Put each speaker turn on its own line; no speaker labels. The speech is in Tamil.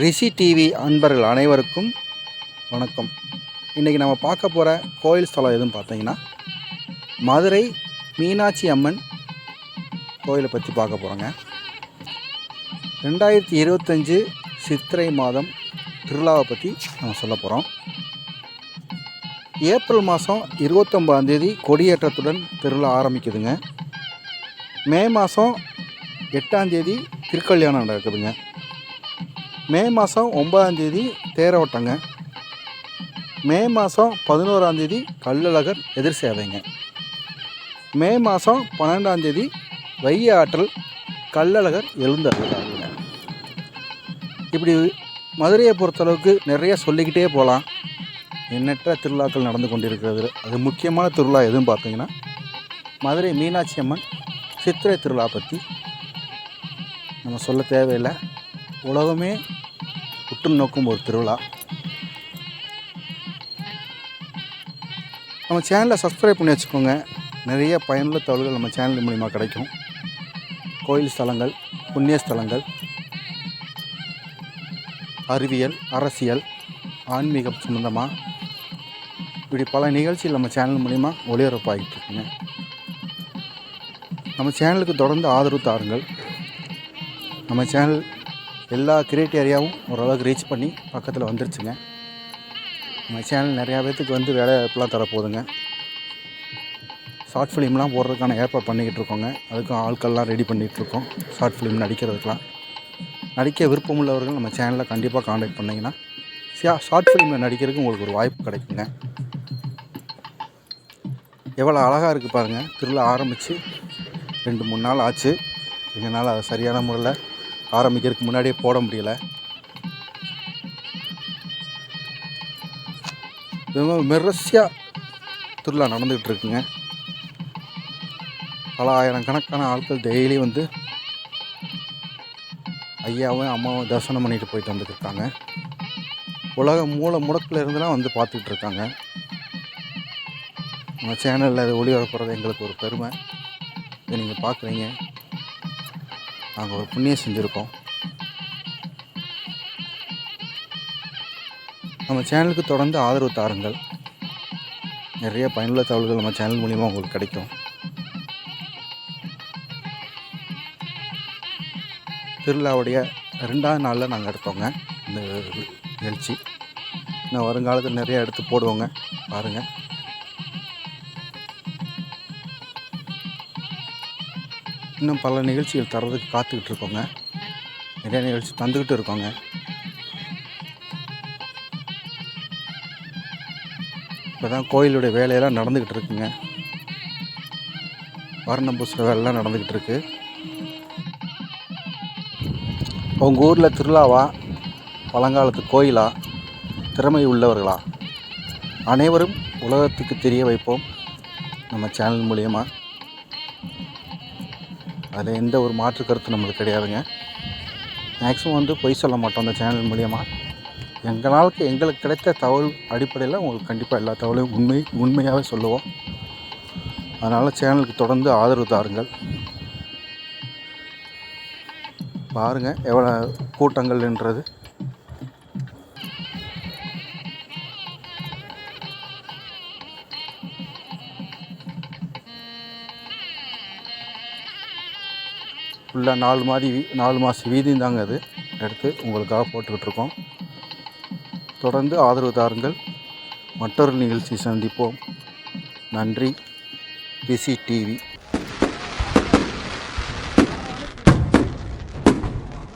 ரிஷி டிவி அன்பர்கள் அனைவருக்கும் வணக்கம். இன்றைக்கி நம்ம பார்க்க போகிற கோயில் ஸ்தலம் எதுன்னு பார்த்தீங்கன்னா மதுரை மீனாட்சி அம்மன் கோயிலை பற்றி பார்க்க போகிறோங்க ரெண்டாயிரத்தி இருபத்தஞ்சு சித்திரை மாதம் திருவிழாவை பற்றி நம்ம சொல்ல போகிறோம் ஏப்ரல் மாதம் இருபத்தொம்பதாந்தேதி கொடியேற்றத்துடன் திருவிழா ஆரம்பிக்குதுங்க. மே மாதம் எட்டாந்தேதி திருக்கல்யாணம் நடக்குதுங்க. மே மாதம் ஒன்பதாந்தேதி தேரோட்டங்க. மே மாதம் பதினோராந்தேதி கள்ளழகர் எதிர் சேவைங்க. மே மாதம் பன்னெண்டாந்தேதி வைய ஆற்றல் கள்ளழகர் எழுந்தருளாங்க இப்படி மதுரையை பொறுத்தளவுக்கு நிறைய சொல்லிக்கிட்டே போகலாம். எண்ணற்ற திருவிழாக்கள் நடந்து கொண்டிருக்கிறது. அது முக்கியமான திருவிழா எதுன்னு பார்த்தீங்கன்னா மதுரை மீனாட்சி அம்மன் சித்திரை திருவிழா பற்றி நம்ம சொல்ல தேவையில்லை. உலகமே உற்று நோக்கும் ஒரு திருவிழா. நம்ம சேனலை சப்ஸ்கிரைப் பண்ணி வச்சுக்கோங்க. நிறைய பயனுள்ள தகவல்கள் நம்ம சேனல் மூலிமா கிடைக்கும். கோயில் ஸ்தலங்கள் புண்ணிய ஸ்தலங்கள் அறிவியல் அரசியல் ஆன்மீகம் சம்மந்தமாக இப்படி பல நிகழ்ச்சிகள் நம்ம சேனல் மூலிமா ஒளிபரப்பாகிட்டு இருக்குங்க. நம்ம சேனலுக்கு தொடர்ந்து ஆதரவு தாருங்கள். நம்ம சேனல் எல்லா கிரைட்டேரியாவும் ஓரளவுக்கு ரீச் பண்ணி பக்கத்தில் வந்துருச்சுங்க. நம்ம சேனல் நிறையா பேர்த்துக்கு வந்து வேலை வாய்ப்புலாம் தரப்போகுதுங்க. ஷார்ட் ஃபிலிம்லாம் போடுறதுக்கான ஏற்பாடு பண்ணிக்கிட்டு இருக்கோங்க. அதுக்கும் ஆட்கள்லாம் ரெடி பண்ணிகிட்ருக்கோம் ஷார்ட் ஃபிலிம் நடிக்கிறதுக்கெலாம் நடிக்க விருப்பம் உள்ளவர்கள் நம்ம சேனலில் கண்டிப்பாக காண்டாக்ட் பண்ணிங்கன்னா ஷார்ட் ஃபிலிமில் நடிக்கிறதுக்கு உங்களுக்கு ஒரு வாய்ப்பு கிடைக்குங்க. எவ்வளோ அழகாக இருக்குது பாருங்கள் திருவிழா ஆரம்பித்து ரெண்டு மூணு நாள் ஆச்சு. எங்களால் அதை சரியான முறையில் ஆரம்பிக்கிறதுக்கு முன்னாடியே போட முடியல. ரொம்ப திருவிழா நடந்துகிட்டு இருக்குங்க. பல ஆயிரம் கணக்கான ஆட்கள் டெய்லி வந்து ஐயாவும் அம்மாவும் தரிசனம் பண்ணிட்டு போயிட்டு வந்துட்டுருக்காங்க உலக மூல முடக்கில் இருந்துலாம் வந்து பார்த்துக்கிட்டு இருக்காங்க நம்ம சேனலில் அது ஒளிபரப்புறது எங்களுக்கு ஒரு பெருமை. இதை நீங்கள் பார்க்குறீங்க. நாங்கள் ஒரு புண்ணியம் செஞ்சுருக்கோம். நம்ம சேனலுக்கு தொடர்ந்து ஆதரவு தாருங்கள். நிறைய பயனுள்ள தகவல்கள் நம்ம சேனல் மூலிமா உங்களுக்கு கிடைக்கும். திருவிழாவுடைய ரெண்டாவது நாளில் நாங்கள் எடுத்தோங்க. இந்த நிகழ்ச்சி. இன்னும் வருங்காலத்தில் நிறைய எடுத்து போடுவோங்க. பாருங்கள் இன்னும் பல நிகழ்ச்சிகள் தர்றதுக்கு காத்துக்கிட்டு இருக்கோங்க. நிறைய நிகழ்ச்சி தந்துக்கிட்டு இருக்கோங்க. இப்போ தான் கோயிலுடைய வேலையெல்லாம் நடந்துக்கிட்டு இருக்குங்க. வர்ணம் வேலைலாம் நடந்துக்கிட்டு இருக்கு. உங்கள் ஊரில் திருவிழாவா? பழங்காலத்து கோயிலா? திறமை உள்ளவர்களா? அனைவரும் உலகத்துக்கு தெரிய வைப்போம். நம்ம சேனல் மூலியமாக அதில் எந்த ஒரு மாற்று கருத்து நம்மளுக்கு கிடையாதுங்க. மேக்ஸிமம் வந்து பொய் சொல்ல மாட்டோம் அந்த சேனல் மூலியமா. எங்களால் எங்களுக்கு கிடைத்த தகவல் அடிப்படையில் உங்களுக்கு கண்டிப்பாக எல்லா தகவலையும் உண்மை உண்மையாகவே சொல்லுவோம். அதனால் சேனலுக்கு தொடர்ந்து ஆதரவு தாருங்கள். பாருங்கள் எவ்வளோ கூட்டங்கள்ன்றது. ஃபுல்லாக நாலு மாதிரி வீ நாலு மாத வீதியும் தாங்க அது. எடுத்து உங்களுக்காக போட்டுக்கிட்டு இருக்கோம் தொடர்ந்து ஆதரவு தாருங்கள். மற்றொரு நிகழ்ச்சி சந்திப்போம். நன்றி. PC TV.